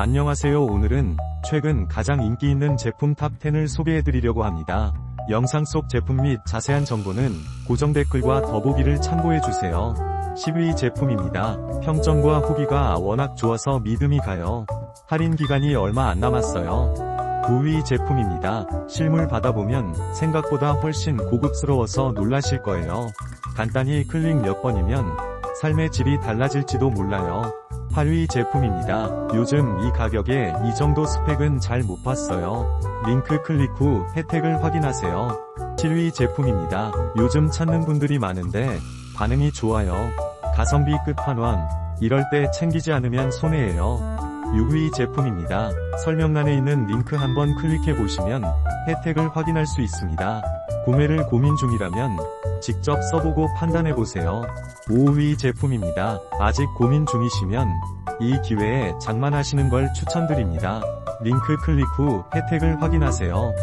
안녕하세요 오늘은 최근 가장 인기 있는 제품 탑10을 소개해드리려고 합니다. 영상 속 제품 및 자세한 정보는 고정 댓글과 더보기를 참고해주세요. 10위 제품입니다. 평점과 후기가 워낙 좋아서 믿음이 가요. 할인 기간이 얼마 안 남았어요. 9위 제품입니다. 실물 받아보면 생각보다 훨씬 고급스러워서 놀라실 거예요. 간단히 클릭 몇 번이면 삶의 질이 달라질지도 몰라요. 8위 제품입니다. 요즘 이 가격에 이 정도 스펙은 잘 못 봤어요. 링크 클릭 후 혜택을 확인하세요. 7위 제품입니다. 요즘 찾는 분들이 많은데 반응이 좋아요. 가성비 끝판왕. 이럴 때 챙기지 않으면 손해예요. 6위 제품입니다. 설명란에 있는 링크 한번 클릭해 보시면 혜택을 확인할 수 있습니다. 구매를 고민 중이라면 직접 써보고 판단해 보세요. 5위 제품입니다. 아직 고민 중이시면 이 기회에 장만하시는 걸 추천드립니다. 링크 클릭 후 혜택을 확인하세요.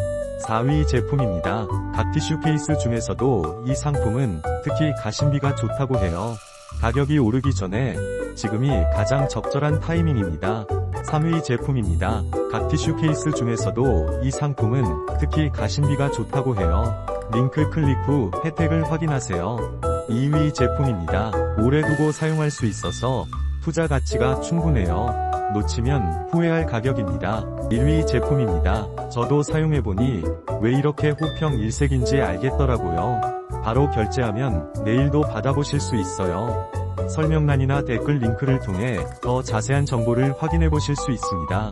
4위 제품입니다. 각 티슈 케이스 중에서도 이 상품은 특히 가심비가 좋다고 해요. 가격이 오르기 전에 지금이 가장 적절한 타이밍입니다. 3위 제품입니다. 각 티슈 케이스 중에서도 이 상품은 특히 가심비가 좋다고 해요. 링크 클릭 후 혜택을 확인하세요. 2위 제품입니다. 오래 두고 사용할 수 있어서 투자 가치가 충분해요. 놓치면 후회할 가격입니다. 1위 제품입니다. 저도 사용해보니 왜 이렇게 호평 일색인지 알겠더라고요. 바로 결제하면 내일도 받아보실 수 있어요. 설명란이나 댓글 링크를 통해 더 자세한 정보를 확인해 보실 수 있습니다.